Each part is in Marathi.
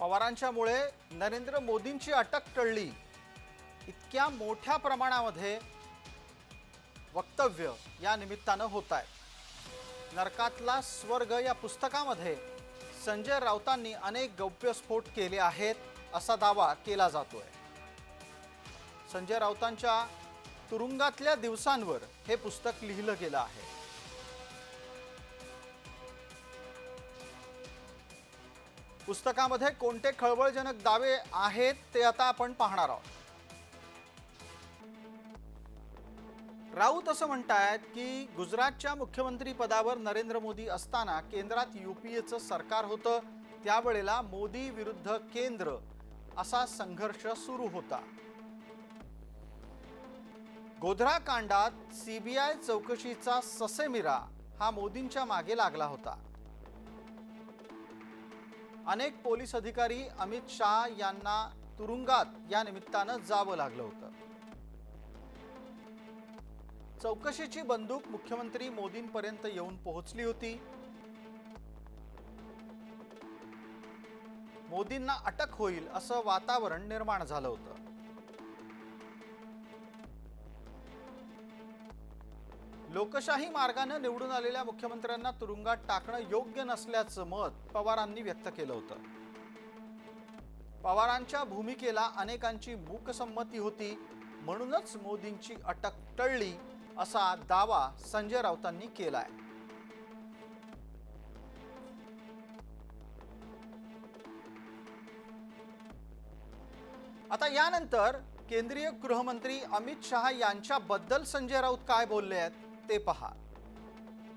पवारांच्यामुळे नरेंद्र मोदींची अटक टळली. इतक्या मोठ्या प्रमाणामध्ये वक्तव्य या निमित्तानं होत आहे नरकातला स्वर्ग या पुस्तकामध्ये संजय राऊतांनी अनेक गौप्यस्फोट केले आहेत असा दावा केला जातोय. संजय राऊतांच्या तुरुंगातल्या दिवसांवर हे पुस्तक लिहिलं गेलं आहे. पुस्तकामध्ये कोणते खळबळजनक दावे आहेत ते आता आपण पाहणार आहोत. राऊत असं म्हणतायत की गुजरातच्या मुख्यमंत्री पदावर नरेंद्र मोदी असताना केंद्रात युपीएचं सरकार होतं त्यावेळेला मोदी विरुद्ध केंद्र असा संघर्ष सुरू होता. गोधरा कांडात सीबीआय चौकशीचा ससेमिरा हा मोदींच्या मागे लागला होता. अनेक पोलीस अधिकारी अमित शहा यांना तुरुंगात या निमित्तानं जावं लागलं होतं. चौकशीची बंदूक मुख्यमंत्री मोदींपर्यंत येऊन पोहोचली होती. मोदींना अटक होईल असं वातावरण निर्माण झालं होतं. लोकशाही मार्गानं निवडून आलेल्या मुख्यमंत्र्यांना तुरुंगात टाकणं योग्य नसल्याचं मत पवारांनी व्यक्त केलं होतं. पवारांच्या भूमिकेला अनेकांची मूकसंमती होती म्हणूनच मोदींची अटक टळली असा दावा संजय राऊतांनी केलाय. आता यानंतर केंद्रीय गृहमंत्री अमित शहा यांच्याबद्दल संजय राऊत काय बोलले आहेत? ते पहा.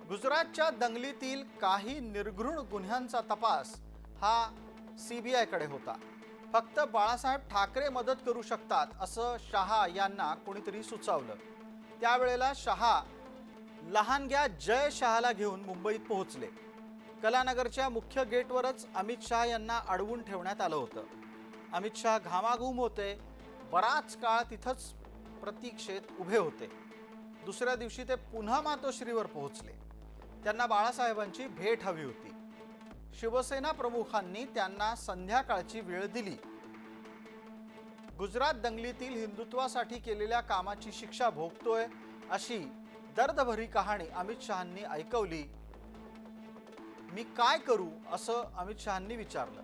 गुजरातच्या दंगलीतील काही निर्घृण गुन्ह्यांचा तपास हा सी बी आयकडे होता. फक्त बाळासाहेब ठाकरे मदत करू शकतात असं शहा यांना कोणीतरी सुचवलं. त्यावेळेला शहा लहानग्या जय शहाला घेऊन मुंबईत पोहोचले. कलानगरच्या मुख्य गेटवरच अमित शहा यांना अडवून ठेवण्यात आलं होतं. अमित शहा घामाघूम होते. बराच काळ तिथंच प्रतीक्षेत उभे होते. दुसऱ्या दिवशी ते पुन्हा मातोश्रीवर पोहोचले. त्यांना बाळासाहेबांची भेट हवी होती. शिवसेना प्रमुखांनी त्यांना संध्याकाळची वेळ दिली. गुजरात दंगलीतील हिंदुत्वासाठी केलेल्या कामाची शिक्षा भोगतोय अशी दर्दभरी कहाणी अमित शहांनी ऐकवली. मी काय करू असं अमित शहांनी विचारलं.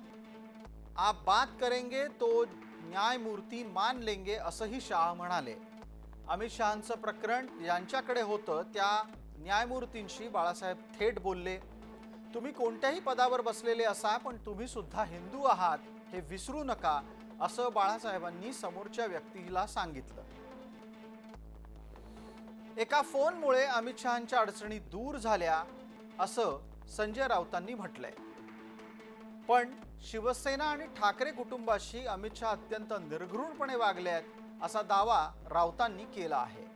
आप बात करेंगे तो न्यायमूर्ती मान लेंगे असंही शाह म्हणाले. अमित शहांचं प्रकरण यांच्याकडे होतं. त्या न्यायमूर्तींशी बाळासाहेब थेट बोलले. तुम्ही कोणत्याही पदावर बसलेले असा पण तुम्ही सुद्धा हिंदू आहात हे विसरू नका असं बाळासाहेबांनी समोरच्या व्यक्तीला सांगितलं. एका फोनमुळे अमित शहांच्या अडचणी दूर झाल्या असं संजय राऊतांनी म्हटलंय. पण शिवसेना आणि ठाकरे कुटुंबाशी अमित शहा अत्यंत निर्घृणपणे वागले आहेत असा दावा राऊतांनी केला आहे.